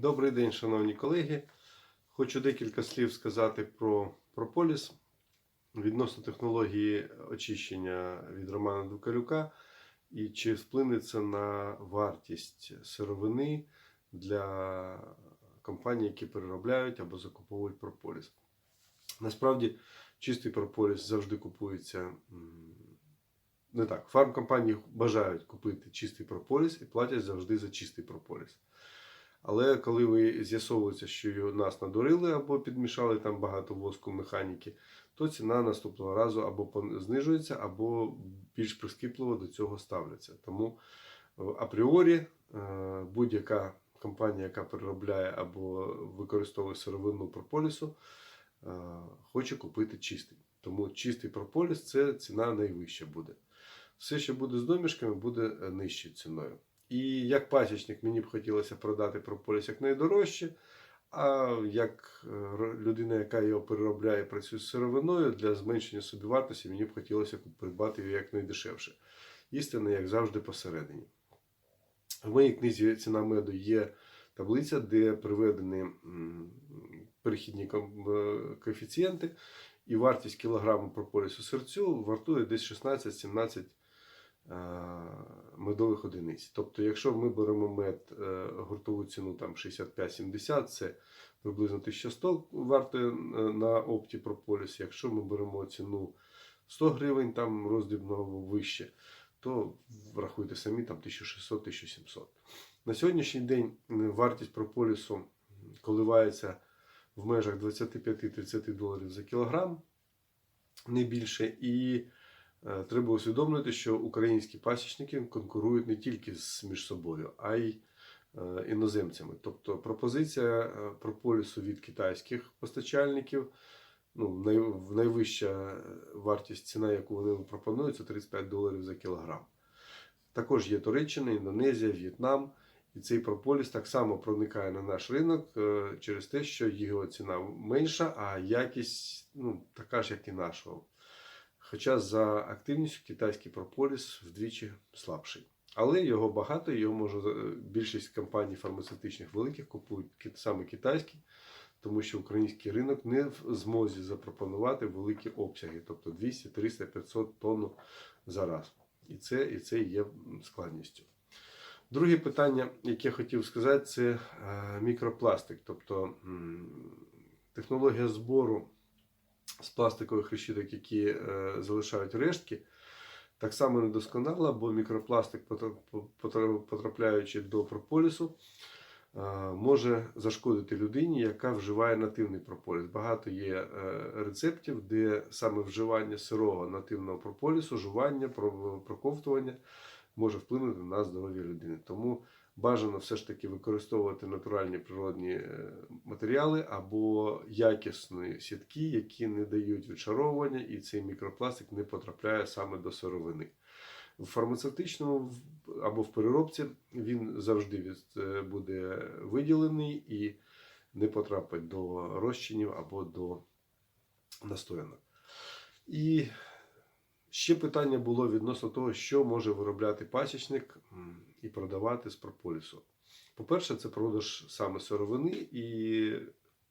Добрий день, шановні колеги. Хочу декілька слів сказати про прополіс відносно технології очищення від Романа Дукалюка і чи вплине це на вартість сировини для компаній, які переробляють або закуповують прополіс. Насправді, чистий прополіс завжди купується. Не так, фармкомпанії бажають купити чистий прополіс і платять завжди за чистий прополіс. Але коли ви з'ясовується, що нас надурили або підмішали там багато воску механіки, то ціна наступного разу або знижується, або більш прискіпливо до цього ставляться. Тому е, апріорі е, будь-яка компанія, яка переробляє або використовує сировину прополісу, е, хоче купити чистий. Тому чистий прополіс це ціна найвища буде. Все, що буде з домішками, буде нижчою ціною. І як пасічник мені б хотілося продати прополіс як найдорожче. А як е, людина, яка його переробляє, працює з сировиною, для зменшення собівартості мені б хотілося придбати його як найдешевше. Істина, як завжди, посередині. В моїй книзі ціна меду є таблиця, де приведені перехідні е, коефіцієнти, і вартість кілограму прополісу серцю вартує десь 16-17 е, медових одиниць. Тобто, якщо ми беремо мед е, гуртову ціну там 65-70, це приблизно 1100 вартує е, на опті прополіс. Якщо ми беремо ціну 100 гривень там роздрібного вище, то врахуйте самі там 1600-1700. На сьогоднішній день е, вартість прополісу коливається в межах 25-30 доларів за кілограм, не більше. І е, треба усвідомлювати, що українські пасічники конкурують не тільки між собою, а й е, іноземцями. Тобто пропозиція е, прополісу від китайських постачальників. Ну, найвища вартість ціна, яку вони пропонують, це 35 доларів за кілограм. Також є Туреччина, Індонезія, В'єтнам. І цей прополіс так само проникає на наш ринок е, через те, що його ціна менша, а якість ну, така ж, як і нашого. Хоча за активністю китайський прополіс вдвічі слабший. Але його багато, його може е, більшість компаній фармацевтичних великих купують саме китайський, тому що український ринок не в змозі запропонувати великі обсяги, тобто 200, 300, 500 тонн за раз. І це, і це є складністю. Друге питання, яке хотів сказати, це е, мікропластик, тобто технологія збору з пластикових решіток, які е, залишають рештки, так само недосконала, бо мікропластик, потра- потра- потрапляючи до прополісу, е, може зашкодити людині, яка вживає нативний прополіс. Багато є е, рецептів, де саме вживання сирого нативного прополісу, жування, проковтування може вплинути на здоров'я людини. Тому бажано все ж таки використовувати натуральні природні е, матеріали або якісні сітки, які не дають відшаровування, і цей мікропластик не потрапляє саме до сировини. В фармацевтичному або в переробці він завжди від- е, буде виділений і не потрапить до розчинів або до настоянок. І Ще питання було відносно того, що може виробляти пасічник і продавати з прополісу. По-перше, це продаж саме сировини, і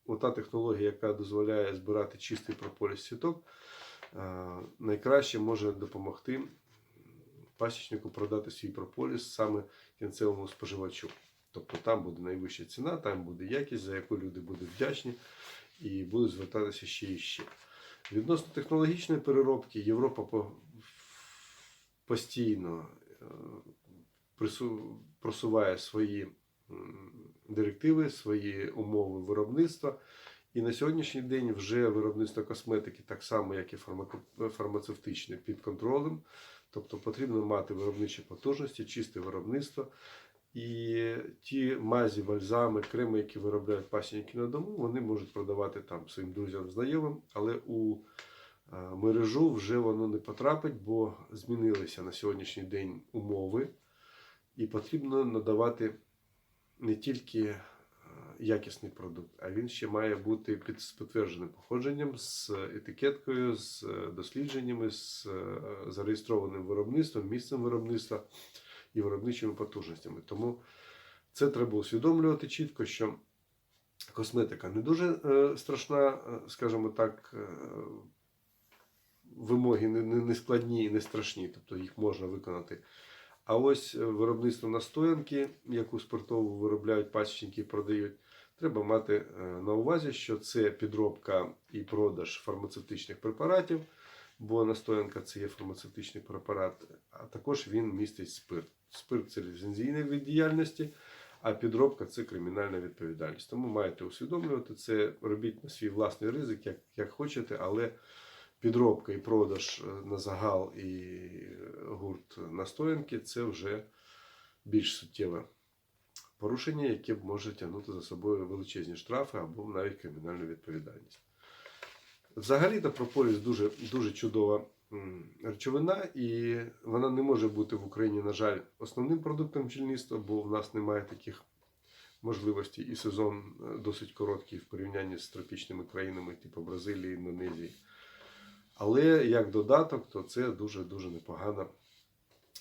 ота технологія, яка дозволяє збирати чистий прополіс сіток, е, найкраще може допомогти пасічнику продати свій прополіс саме кінцевому споживачу. Тобто там буде найвища ціна, там буде якість, за яку люди будуть вдячні і будуть звертатися ще і ще. Відносно технологічної переробки, Європа постійно е, просуває свої директиви, свої умови виробництва. І на сьогоднішній день вже виробництво косметики, так само як і фармацевтичне, під контролем. Тобто потрібно мати виробничі потужності, чисте виробництво. І ті мазі, бальзами, креми, які виробляють пасічники на дому, вони можуть продавати там своїм друзям, знайомим, але у е, мережу вже воно не потрапить, бо змінилися на сьогоднішній день умови, і потрібно надавати не тільки е, якісний продукт, а він ще має бути під підтвердженим походженням, з етикеткою, з е, дослідженнями, з е, зареєстрованим виробництвом, місцем виробництва і виробничими потужностями. Тому Це треба усвідомлювати чітко, що косметика не дуже е, страшна, е, скажімо так, е, вимоги не складні і не страшні, тобто їх можна виконати. А ось е, виробництво настоянки, яку спиртову виробляють пасічники продають, треба мати е, на увазі, що це підробка і продаж фармацевтичних препаратів, бо настоянка це є фармацевтичний препарат, а також він містить спирт. Спирт це ліцензійний від діяльності, а підробка це кримінальна відповідальність. Тому маєте усвідомлювати це, робіть на свій власний ризик, як, як хочете, але підробка і продаж е, на загал і гурт настоянки це вже більш суттєве порушення, яке може тягнути за собою величезні штрафи або навіть кримінальну відповідальність. Взагалі-то прополіс дуже, дуже чудова речовина, і вона не може бути в Україні, на жаль, основним продуктом бджільництва, бо в нас немає таких можливостей, і сезон е, досить короткий в порівнянні з тропічними країнами, типу Бразилії, Індонезії. Але як додаток, то це дуже-дуже непогана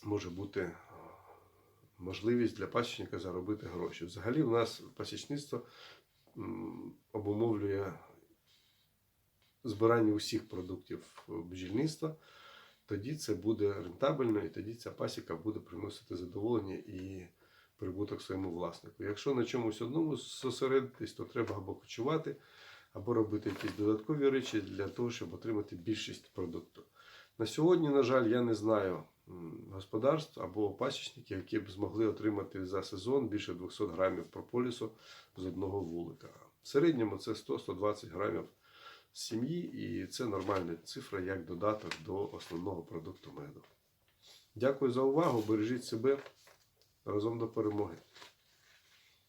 може бути е, можливість для пасічника заробити гроші. Взагалі, у нас пасічництво обумовлює збирання усіх продуктів бджільництва. Тоді це буде рентабельно, і тоді ця пасіка буде приносити задоволення і прибуток своєму власнику. Якщо на чомусь одному зосередитись, то треба або кочувати, або робити якісь додаткові речі для того, щоб отримати більшість продукту. На сьогодні, на жаль, я не знаю господарств або пасічників, які б змогли отримати за сезон більше 200 грамів прополісу з одного вулика. В середньому це 100-120 грамів сім'ї, і це нормальна цифра як додаток до основного продукту меду. Дякую за увагу. Бережіть себе разом до перемоги.